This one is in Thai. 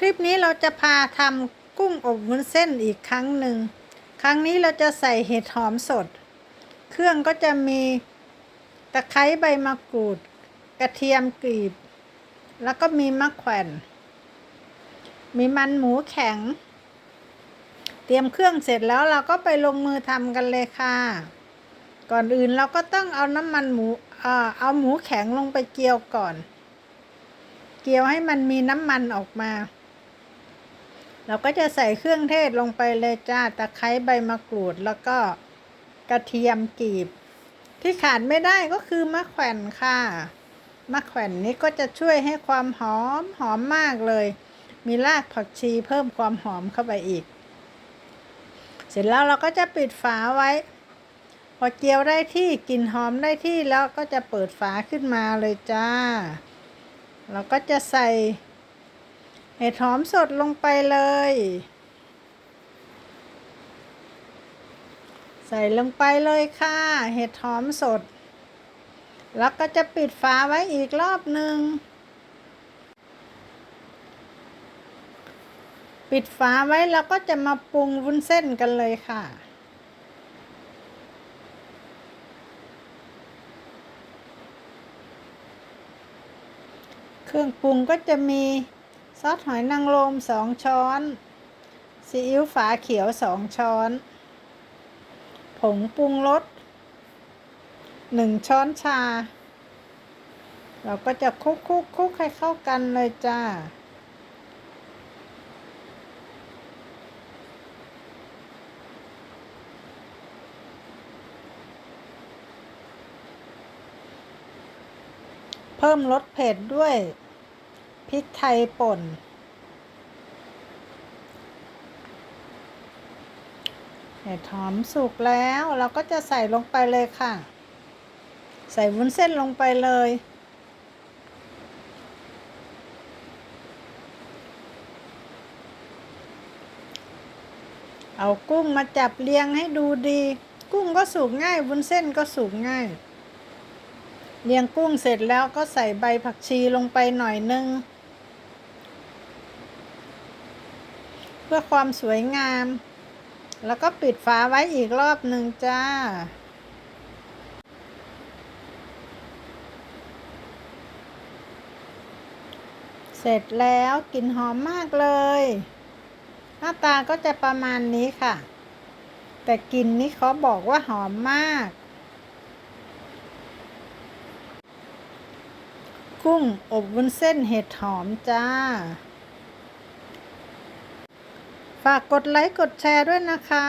คลิปนี้เราจะพาทำกุ้งอบวุ้นเส้นอีกครั้งหนึ่ง ครั้งนี้เราจะใส่เห็ดหอมสด เครื่องก็จะมีตะไคร้ใบมะกรูด กระเทียมกรีบ แล้วก็มีมะแขวน มีมันหมูแข็ง เตรียมเครื่องเสร็จแล้วเราก็ไปลงมือทำกันเลยค่ะ ก่อนอื่นเราก็ต้องเอาน้ำมันหมูเอาหมูแข็งลงไปเกียวก่อน เกียวให้มันมีน้ำมันออกมา เราก็จะใส่เครื่องเทศลงไปเลยจ้า ตะไคร้ใบมะกรูด แล้วก็กระเทียมกรีบ ที่ขาดไม่ได้ก็คือมะแขวนค่ะ มะแขวนนี้ก็จะช่วยให้ความหอมหอมมากเลย มีรากผักชีเพิ่มความหอมเข้าไปอีก เสร็จแล้วเราก็จะปิดฝาไว้ พอเจียวได้ที่กลิ่นหอมได้ที่แล้วก็จะเปิดฝาขึ้นมาเลยจ้า เราก็จะใส่ เห็ดหอมสดลงไปเลย ใส่ลงไปเลยค่ะ เห็ดหอมสด แล้วก็จะปิดฝาไว้อีกรอบหนึ่งปิดฝาไว้แล้วก็จะมาปรุงวุ้นเส้นกันเลยค่ะ เครื่องปรุงก็จะมี ซอสหอยนางรมสองช้อน ซีอิ๊วฝาเขียวสองช้อน ผงปรุงรสหนึ่งช้อนชา เราก็จะคลุกคลุกคลุกให้เข้ากันเลยจ้า เพิ่มรสเผ็ดด้วย พริกไทยป่น เห็ดหอมสุกแล้วเราก็จะใส่ลงไปเลยค่ะ ใส่วุ้นเส้นลงไปเลย เอากุ้งมาจับเรียงให้ดูดี กุ้งก็สุกง่ายวุ้นเส้นก็สุกง่ายเรียงกุ้งเสร็จแล้วก็ใส่ใบผักชีลงไปหน่อยนึง เพื่อความสวยงาม แล้วก็ปิดฝาไว้อีกรอบหนึ่งจ้า เสร็จแล้วกลิ่นหอมมากเลย หน้าตาก็จะประมาณนี้ค่ะ แต่กลิ่นนี้เขาบอกว่าหอมมาก กุ้งอบวุ้นเส้นเห็ดหอมจ้า ฝากกดไลค์กดแชร์ด้วยนะคะ